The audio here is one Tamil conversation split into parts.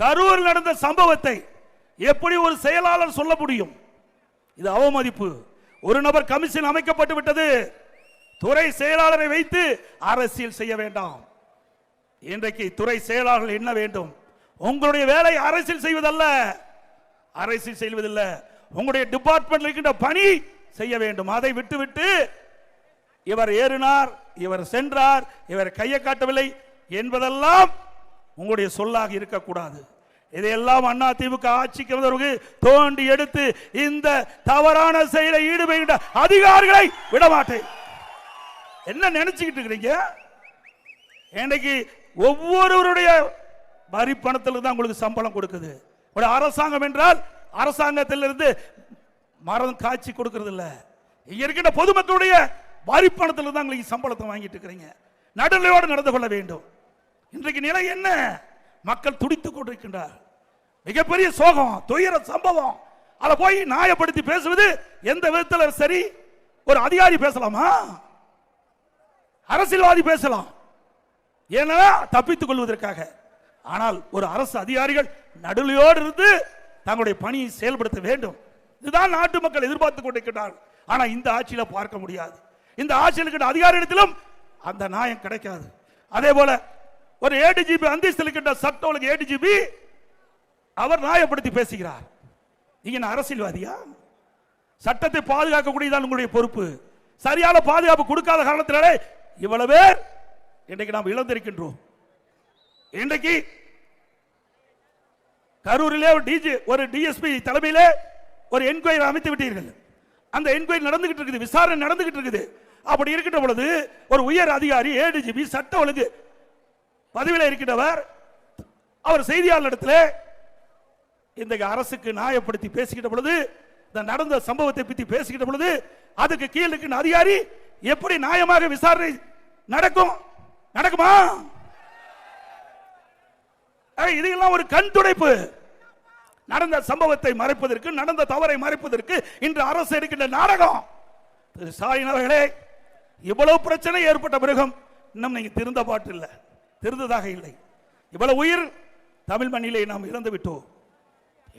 கரூர் நடந்த சம்பவத்தை எப்படி ஒரு செயலாளர் சொல்ல முடியும்? இது அவமதிப்பு. ஒரு நபர் கமிஷன் அமைக்கப்பட்டு விட்டது. துறை செயலாளரை வைத்து அரசியல் செய்ய வேண்டாம். இன்றைக்கு துறை செயலாளர்கள் என்ன வேண்டும்? உங்களுடைய வேலை அரசியல் செய்வதல்ல. அரசியல் செய்வதில்ல. உங்களுடைய டிபார்ட்மெண்ட் இருக்கின்ற பணி செய்ய வேண்டும். அதை விட்டுவிட்டு இவர் ஏறினார் இவர் சென்றார் இவர் கையை காட்டவில்லை என்பதெல்லாம் உங்களுடைய சொல்லாக இருக்கக்கூடாது. இதையெல்லாம் அண்ணா திமுக ஆட்சிக்கு வந்தவருக்கு தோண்டி எடுத்து இந்த தவறான செயலை ஈடுபடுகின்ற அதிகாரிகளை விடமாட்டேன். என்ன நினைச்சுக்கிட்டு இருக்கிறீங்க? இன்னைக்கு ஒவ்வொருவருடைய வரி பணத்தில் தான் உங்களுக்கு சம்பளம் கொடுக்குது. ஒரு அரசாங்கம் என்றால் அரசாங்கத்திலிருந்து மரம் காட்சி கொடுக்கறது இல்லை. இங்க இருக்கின்ற பொதுமக்களுடைய வரி பணத்தில் தான் உங்களுக்கு சம்பளத்தை வாங்கிட்டு இருக்கிறீங்க. நடுநிலையோடு நடந்து கொள்ள வேண்டும். இன்றைக்கு நிலை என்ன? மக்கள் துடித்துக் கொண்டிருக்கின்றார் மிகப்பெரிய சோகம் துயர சம்பவம். அதை போய் நியாயப்படுத்தி பேசுவது எந்த விதத்தில் சரி? ஒரு அதிகாரி பேசலாமா? அரசியல்வாதி பேசலாம். ஏன்னா தப்பித்துக் கொள்வதற்காக. ஆனால் ஒரு அரசு அதிகாரிகள் நடுநிலையோடு இருந்து தங்களுடைய பணியை செயல்படுத்த வேண்டும். இதுதான் நாட்டு மக்கள் எதிர்பார்த்து கொண்டிருக்கிறார்கள். ஆனால் இந்த ஆட்சியில் பார்க்க முடியாது. இந்த ஆட்சியில் இருக்கிற அதிகாரியிடத்திலும் அந்த நியாயம் கிடைக்காது. அதே போல ஒரு ஏடிஜிபி அந்தஸ்தில் இருக்கின்ற சட்ட ஒழுங்கு ஏடிஜிபி அவர் நியாயப்படுத்தி பேசுகிறார். நீங்க என்ன அரசியல்வாதியா? சட்டத்தை பாதுகாக்கக்கூடியதான் உங்களுடைய பொறுப்பு. சரியான பாதுகாப்பு கொடுக்காத காரணத்தினாலே இவ்வளவு பேர் இன்றைக்கு நாம் இழந்திருக்கின்றோம். இன்றைக்கு கரூரிலே ஒரு டிஜி ஒரு டிஎஸ்பி தலைமையிலே ஒரு என்கொயரி அமைத்து விட்டீர்கள். அந்த என்கொயரி நடந்துகிட்டு இருக்குது விசாரணை நடந்துகிட்டு இருக்குது. அப்படி இருக்கின்ற பொழுது ஒரு உயர் அதிகாரி ஏடிஜிபி சட்ட ஒழுங்கு பதவியில் இருக்கின்றவர். அவர் செய்தியாளரிடத்தில் இந்த அரசுக்கு நியாயப்படுத்தி பேசிக்கிட்ட பொழுது இந்த நடந்த சம்பவத்தை பற்றி பேசிக்கிட்ட பொழுது அதுக்கு கீழ் இருக்கின்ற அதிகாரி எப்படி நியாயமாக விசாரணை நடக்கும்? நடக்குமா? இதெல்லாம் ஒரு கண் துடைப்பு. நடந்த சம்பவத்தை மறைப்பதற்கு நடந்த தவறை மறைப்பதற்கு இன்று அரசு எடுக்கின்ற நாடகம். திரு ஸ்டாலின் அவர்களே இவ்வளவு பிரச்சனை ஏற்பட்ட பிறகும் இன்னும் நீங்க திருந்த பாட்டு இல்லை தெரிந்ததாக இல்லை. இவ்வளவு உயிர் தமிழ் மண்ணிலே நாம் இழந்து விட்டோம்.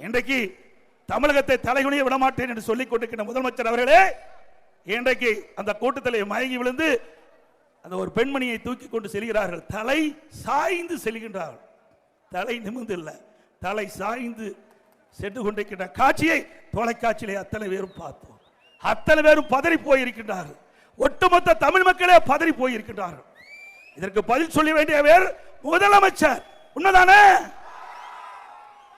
இன்றைக்கு தமிழகத்தை தலைகுனிய விடமாட்டேன் என்று சொல்லிக் கொண்டிருக்கிற முதலமைச்சர் அவர்களே இன்றைக்கு அந்த கூட்டத்திலே மயங்கி விழுந்து அந்த ஒரு பெண்மணியை தூக்கி கொண்டு செல்கிறார்கள். தலை சாய்ந்து செல்கின்றார்கள். தலை நிமிர்ந்து இல்லை தலை சாய்ந்து சென்று கொண்டிருக்கின்ற காட்சியை தொலைக்காட்சியிலே அத்தனை பேரும் பார்த்தோம். அத்தனை பேரும் பதறி போயிருக்கின்றார்கள். ஒட்டுமொத்த தமிழ் மக்களே பதறி போயிருக்கின்றார்கள். இதற்கு பதில் சொல்ல வேண்டிய வேறு முதலமைச்சர். உண்மைதானே?